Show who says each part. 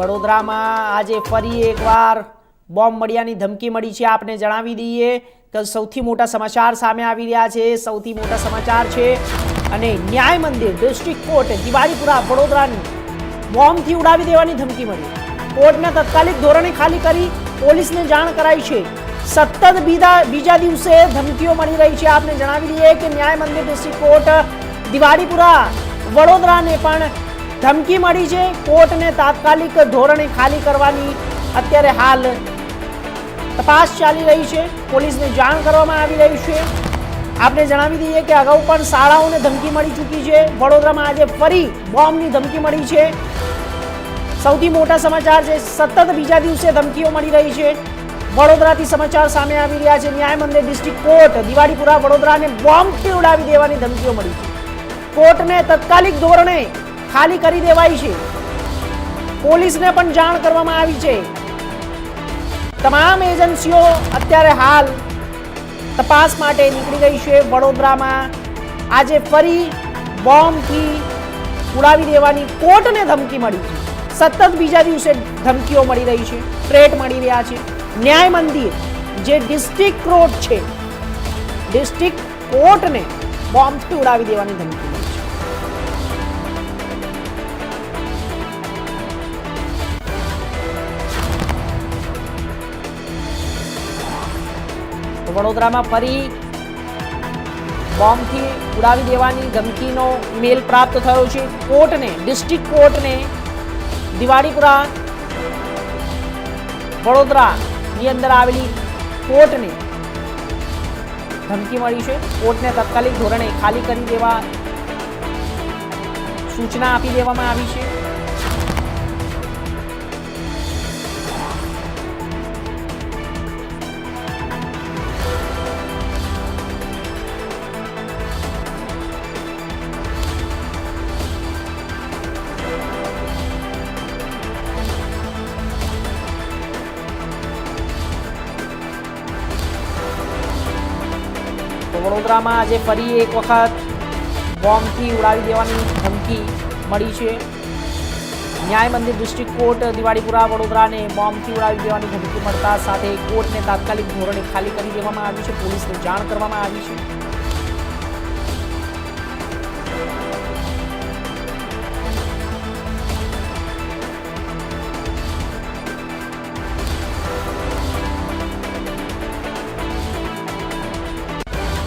Speaker 1: વડોદરામાં આજે ફરી એકવાર બોમ્બ મળ્યાની ધમકી મળી છે, આપને જણાવી દઈએ કે સૌથી મોટા સમાચાર સામે આવી રહ્યા છે, સૌથી મોટા સમાચાર છે, અને ન્યાય મંદિર ડિસ્ટ્રિક્ટ કોર્ટ દિવાળીપુરા વડોદરાની બોમ્બથી ઉડાવી દેવાની ધમકી મળી. કોર્ટને તત્કાલિક ધોરણે ખાલી કરી પોલીસને જાણ કરાઈ છે. સતત બીજા બીજા દિવસે ધમકીઓ મળી રહી છે, આપને જણાવી દઈએ કે ન્યાય મંદિર ડિસ્ટ્રિક્ટ કોર્ટ દિવાળીપુરા વડોદરાને પણ ધમકી મળી છે. કોર્ટને તાત્કાલિક ધોરણે ખાલી કરવાની અત્યારે હાલ તપાસ ચાલી રહી છે. પોલીસને જાણ કરવામાં આવી રહી છે. આપણે જણાવી દઈએ કે અગાઉ પણ શાળાઓને ધમકી મળી ચૂકી છે. વડોદરામાં આજે ફરી બોમ્બની ધમકી મળી છે. સૌથી મોટા સમાચાર છે, સતત બીજા દિવસે ધમકીઓ મળી રહી છે. વડોદરાથી સમાચાર સામે આવી રહ્યા છે. ન્યાય મંદિર ડિસ્ટ્રિક્ટ કોર્ટ, દિવાળીપુરા, વડોદરાને બોમ્બથી ઉડાવી દેવાની ધમકીઓ મળી છે. કોર્ટને તત્કાલિક ધોરણે ખાલી કરી દેવાઈ છે. પોલીસને પણ જાણ કરવામાં આવી છે. તમામ એજન્સીઓ અત્યારે હાલ તપાસ માટે નીકળી ગઈ છે. વડોદરામાં આજે ફરી બોમ્બથી ઉડાવી દેવાની કોર્ટને ધમકી મળી. છે સતત બીજા દિવસે ધમકીઓ મળી રહી છે. થ્રેટ મળી રહ્યા છે. ન્યાય મંદિર જે ડિસ્ટ્રિક્ટ કોર્ટ છે, ડિસ્ટ્રિક્ટ કોર્ટને બોમ્બથી ઉડાવી દેવાની ધમકી. વડોદરામાં ફરી બોમ્બથી ઉડાવી દેવાની ધમકીનો મેલ પ્રાપ્ત થયો છે. કોર્ટને, ડિસ્ટ્રિક્ટ કોર્ટને દિવાળીપુરા વડોદરાની અંદર આવેલી કોર્ટને ધમકી મળી છે. કોર્ટને તાત્કાલિક ધોરણે ખાલી કરી દેવા સૂચના આપી દેવામાં આવી છે. વડોદરામાં આજે ફરી એક વખત બોમ્બથી ઉડાવી દેવાની ધમકી મળી છે. ન્યાય મંદિર ડિસ્ટ્રિક્ટ કોર્ટ દિવાળીપુરા વડોદરાને બોમ્બથી ઉડાવી દેવાની ધમકી મળતા સાથે કોર્ટને તાત્કાલિક ધોરણે ખાલી કરી દેવામાં આવી છે. પોલીસને જાણ કરવામાં આવી છે.